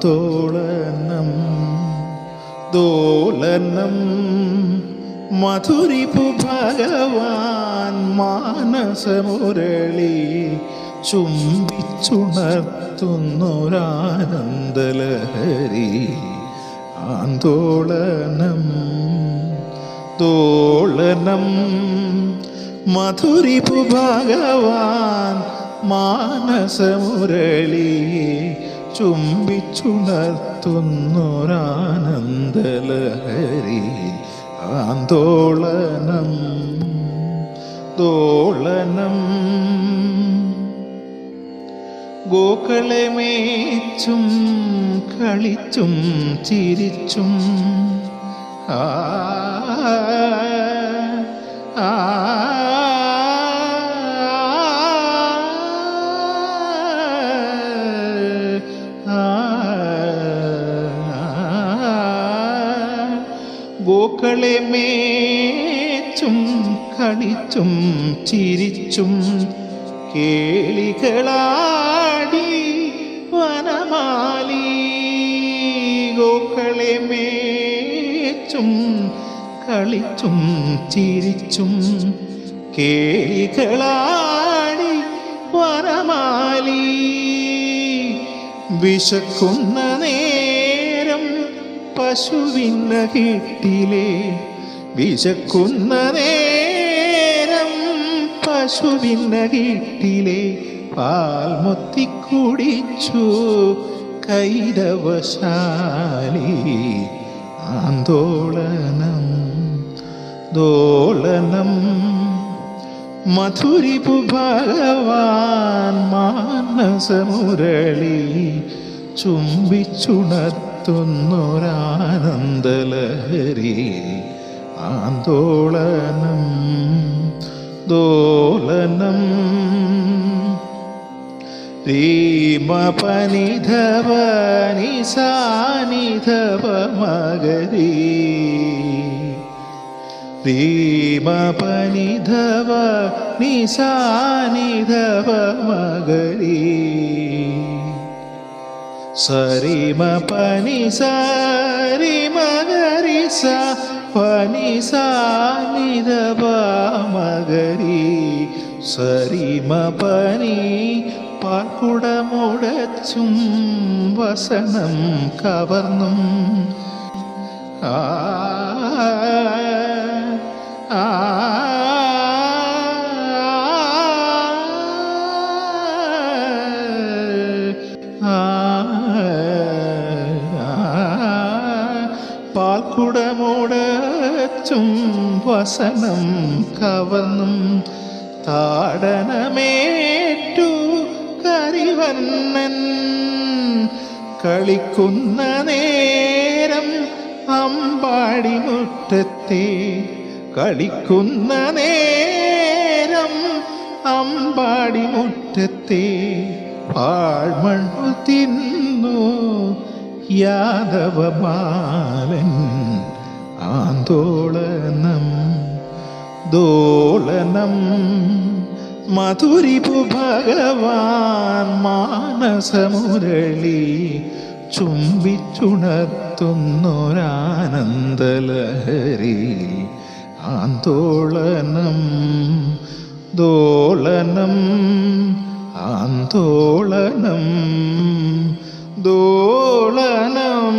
ആന്തോളനം ദോലനം മധുരിപു ഭഗവാൻ മാനസമുരളി ചുംബിച്ചുണർത്തുന്നൊരാനന്ദലഹരി. ആന്തോളനം ദോളനം മധുരിപു ഭഗവാൻ മാനസമുരളി ചുംബിച്ചുണർത്തുന്നൊരാനന്ദലഹരി. ആന്തോളനം ദോളനം. ഗോക്കളെ മേച്ചും കളിച്ചും ചിരിച്ചും ആ ആ ഗോക്കളെ മേച്ചും കളിച്ചും ചിരിച്ചും കേളികളാടി വനമാലി. ഗോക്കളെ മേച്ചും കളിച്ചും ചിരിച്ചും കേളികളാടി വനമാലി. വിശക്കുന്ന നേരം പശുവിന്ന കിട്ടിലേ വിശക്കുന്ന നേരം പശുവിന്ന കിട്ടിലേ പാൽ മൊത്തി കുടിച്ചു കൈരവശാലി. ആന്തോളനം ദോളനം. മധുരിപു ഭഗവാൻ മാനസമുരളി ചുംബിച്ചുണർത്തുന്നൊരാനന്ദലഹരി ആന്തോളനം ദോലനം രീമപനിധവ നിസാനിധവ മകരീ ഭീമപനിധവ നിസാനിധവ മകരീ സരിമ പനി സരിമ മകരി സ പനി സാനിധവ മകരി. സരിമ പനി പാർക്കുടമുടച്ചും വസനം കവർന്നും. ആ പാൽക്കുടമുടച്ചും വസനം കവർന്നും താടനമേറ്റു കരിവന്നൻ. കളിക്കുന്ന നേരം അമ്പാടി മുറ്റത്തെ കളിക്കുന്ന നേരം അമ്പാടി മുറ്റത്തെ പാഴ്മണ്ണു തിന്നു യാദവമാലൻ ആന്തോളനം ദോളനം മധുരിപു ഭഗവാൻ മാനസമുരളി ചുംബിച്ചുണർത്തുന്നൊരാനന്ദലഹരി. ആന്തോളനം ദോളനം ആന്തോളനം ദോളനം.